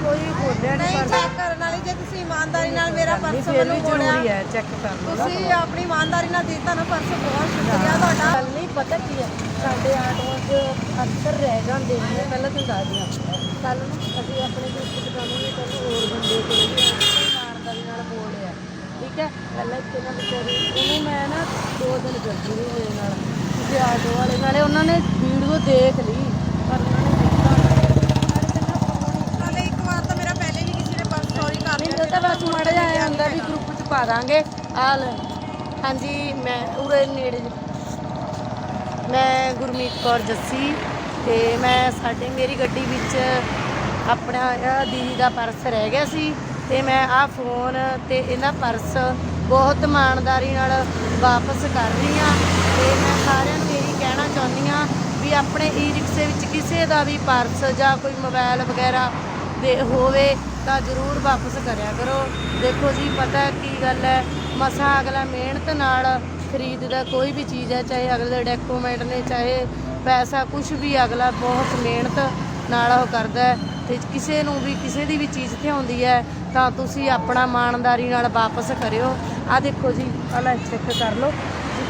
ਕੋਈ ਬੋਲਿਆ ਨਹੀਂ ਨਹੀਂ ਪਰ ਚੈੱਕ ਕਰਨ ਵਾਲੀ ਜੇ ਤੁਸੀਂ ਇਮਾਨਦਾਰੀ ਨਾਲ ਮੇਰਾ ਪਰਸ ਫਿਰ ਵੀ ਮੈਨੂੰ ਮੋੜਿਆ ਜ਼ਰੂਰੀ ਹੈ ਚੈੱਕ ਕਰ ਲਓ ਤੁਸੀਂ ਆਪਣੀ ਇਮਾਨਦਾਰੀ ਨਾਲ ਦਿੱਤਾ ਨਾ ਪਰਸ ਬਹੁਤ ਸ਼ੁਕਰੀਆ ਤੁਹਾਡਾ। ਗੱਲ ਨਹੀਂ ਪਤਾ ਕੀ ਹੈ? ਸਾਡੇ ਆਟੋਆਂ 'ਚ ਅਕਸਰ ਰਹਿ ਜਾਂਦੇ ਨੇ ਪਹਿਲਾਂ ਤੁਹਾਨੂੰ ਦੱਸ ਦਿਆਂ। ਕੱਲ ਨੂੰ ਅਸੀਂ ਆਪਣੇ ਦੋਸਤ ਦੁਕਾਨਾਂ ਨੂੰ ਕੱਲ ਹੋਰ ਬੰਦੇ ਕੋਲ ਵੀ ਇਮਾਨਦਾਰੀ ਨਾਲ ਬੋਲਿਆ ਠੀਕ ਹੈ? ਪਹਿਲਾਂ ਇੱਥੇ ਨਾ ਵਿਚਾਰੀ ਉਹਨੂੰ ਮੈਂ ਨਾ ਦੋ ਦਿਨ ਨਹੀਂ ਮੇਰੇ ਨਾਲ ਕਿਸੇ ਆਟੋ ਵਾਲੇ ਨਾਲੇ ਉਹਨਾਂ ਨੇ ਵੀਡੀਓ ਦੇਖ ਲਈ ਪਰ ਉਹਨਾਂ ਨੇ ਦਿੱਤਾ ਨਾਲੇ ਕਹਿੰਦਾ ਫੋਨ ਹੀ ਨਾਲੇ ਇੱਕ ਵਾਰ ਤਾਂ ਮੇਰਾ ਪਹਿਲੇ ਵੀ ਕਿਸੇ ਨੇ ਪਰਸ ਚੋਰੀ ਕਰ ਨਹੀਂ ਲਿਆ ਉਹ ਤਾਂ ਬਸ ਮਾੜਾ ਜਿਹਾ ਆਇਆ ਹੁੰਦਾ ਵੀ ਗਰੁੱਪ 'ਚ ਪਾ ਦਾਂਗੇ ਆ ਲੈ ਹਾਂਜੀ, ਮੈਂ ਉਰੇ ਨੇੜੇ ਜਿਹੇ। ਮੈਂ ਗੁਰਮੀਤ ਕੌਰ ਜੱਸੀ ਤੇ ਮੈਂ ਸਾਡੇ, ਮੇਰੀ ਗੱਡੀ ਵਿੱਚ ਆਪਣਾ, ਆਹ ਦੀਦੀ ਦਾ ਪਰਸ ਰਹਿ ਗਿਆ ਸੀ ਤੇ ਮੈਂ ਆਹ ਫੋਨ ਤੇ ਇਹਨਾਂ ਪਰਸ ਬਹੁਤ ਇਮਾਨਦਾਰੀ ਨਾਲ ਵਾਪਸ ਕਰ ਰਹੀ ਹਾਂ ਤੇ ਮੈਂ ਸਾਰਿਆਂ ਨੂੰ ਇਹੀ ਕਹਿਣਾ ਚਾਹੁੰਦੀ ਹਾਂ ਵੀ ਆਪਣੇ ਈ ਰਿਕਸ਼ੇ ਵਿੱਚ ਕਿਸੇ ਦਾ ਵੀ ਪਰਸ ਜਾਂ ਕੋਈ ਮੋਬਾਈਲ ਵਗੈਰਾ ਦੇ ਹੋਵੇ ਤਾਂ ਜ਼ਰੂਰ ਵਾਪਸ ਕਰਿਆ ਕਰੋ। ਦੇਖੋ ਜੀ ਪਤਾ ਕੀ ਗੱਲ ਹੈ ਮਸਾਂ ਅਗਲਾ ਮਿਹਨਤ ਨਾਲ ਖਰੀਦਦਾ ਕੋਈ ਵੀ ਚੀਜ਼ ਹੈ ਚਾਹੇ ਅਗਲੇ ਡਾਕੂਮੈਂਟ ਨੇ ਚਾਹੇ ਪੈਸਾ ਕੁਝ ਵੀ ਅਗਲਾ ਬਹੁਤ ਮਿਹਨਤ ਨਾਲ ਉਹ ਕਰਦਾ ਹੈ ਤੇ ਕਿਸੇ ਨੂੰ ਵੀ ਕਿਸੇ ਦੀ ਵੀ ਚੀਜ਼ ਥਿਆਉਂਦੀ ਹੈ ਤਾਂ ਤੁਸੀਂ ਆਪਣਾ ਇਮਾਨਦਾਰੀ ਨਾਲ ਵਾਪਸ ਕਰਿਓ। ਆ ਦੇਖੋ ਜੀ ਆਹ ਲੈ ਚੈੱਕ ਕਰ ਲਓ।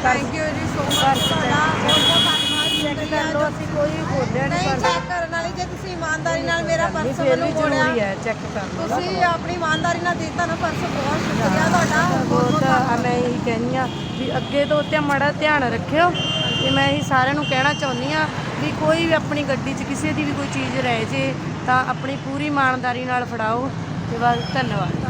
ਥੈਂਕ ਯੂ ਜੀ ਸੋ ਮਚ ਤੁਹਾਡਾ। ਬਹੁਤ ਬਹੁਤ ਧੰਨਵਾਦ ਚੈੱਕ ਕਰ ਲਓ ਅਸੀਂ ਕੋਈ ਬੋਲਿਆ ਨਹੀਂ ਨਹੀਂ ਪਰ ਚੈੱਕ ਕਰਨ ਵਾਲੀ ਜੇ ਤੁਸੀਂ ਇਮਾਨਦਾਰੀ ਨਾਲ ਮੇਰਾ ਨਹੀਂ ਪਰਸ ਫਿਰ ਵੀ ਮੈਨੂੰ ਮੋੜਿਆ। ਜ਼ਰੂਰੀ ਹੈ ਚੈੱਕ ਕਰ ਲਓ ਤੁਸੀਂ ਆਪਣੀ ਇਮਾਨਦਾਰੀ ਨਾਲ ਦਿੱਤਾ ਨਾ ਪਰਸ ਬਹੁਤ ਸ਼ੁਕਰੀਆ ਤੁਹਾਡਾ। ਬਹੁਤ ਬਹੁਤ ਬਹੁਤ ਮੈਂ ਇਹੀ ਕਹਿੰਦੀ ਆ ਵੀ ਅੱਗੇ ਤੋਂ ਤੇ ਮਾੜਾ ਧਿਆਨ ਰੱਖਿਓ। ਤੇ ਮੈਂ ਇਹੀ ਸਾਰਿਆਂ ਨੂੰ ਕਹਿਣਾ ਚਾਹੁੰਦੀ ਆ ਵੀ ਕੋਈ ਵੀ ਆਪਣੀ ਗੱਡੀ 'ਚ ਕਿਸੇ ਦੀ ਵੀ ਕੋਈ ਚੀਜ਼ ਰਹਿ ਜੇ ਤਾਂ ਆਪਣੀ ਪੂਰੀ ਇਮਾਨਦਾਰੀ ਨਾਲ ਫੜਾਓ। ਤੇ ਬਸ ਧੰਨਵਾਦ।